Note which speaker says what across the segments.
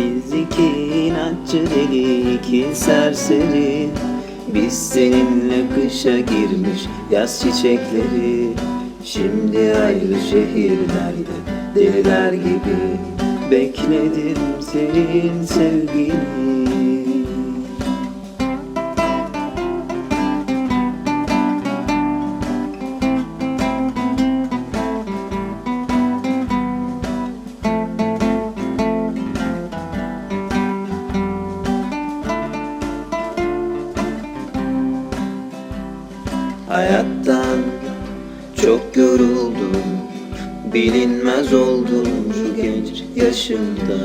Speaker 1: inatçı deli iki serseri. Biz seninle kışa girmiş yaz çiçekleri. Şimdi ayrı şehirlerde deliler gibi Bekledim senin sevgini Hayattan çok yoruldum. Bilinmez oldum şu genç yaşımda.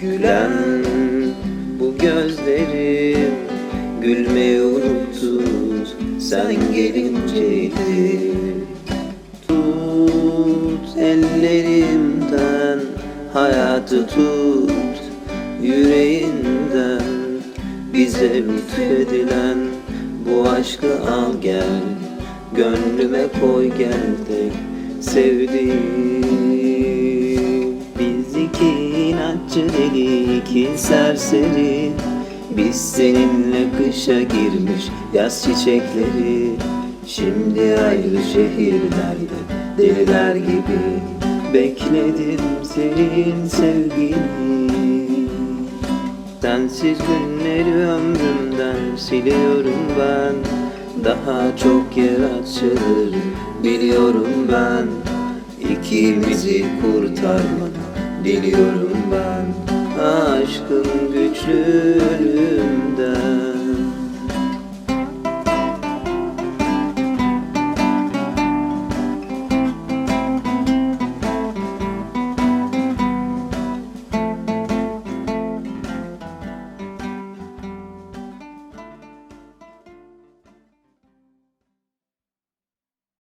Speaker 1: Gülen bu gözlerim Gülmeyi unuttu sen gelinceydi Tut ellerimden. Hayatı tut yüreğinden Bize lütfedilen bu aşkı al gel Gönlüme koy gel tek sevdiğim. Biz iki inatçı deli iki serseri Biz seninle kışa girmiş yaz çiçekleri. Şimdi ayrı şehirlerde deliler gibi Bekledim senin sevgini Sensiz günleri ömrümden siliyorum ben. Daha çok yer açılır biliyorum ben. İkimizi kurtarmanı diliyorum ben. Aşkın güçlü ölümden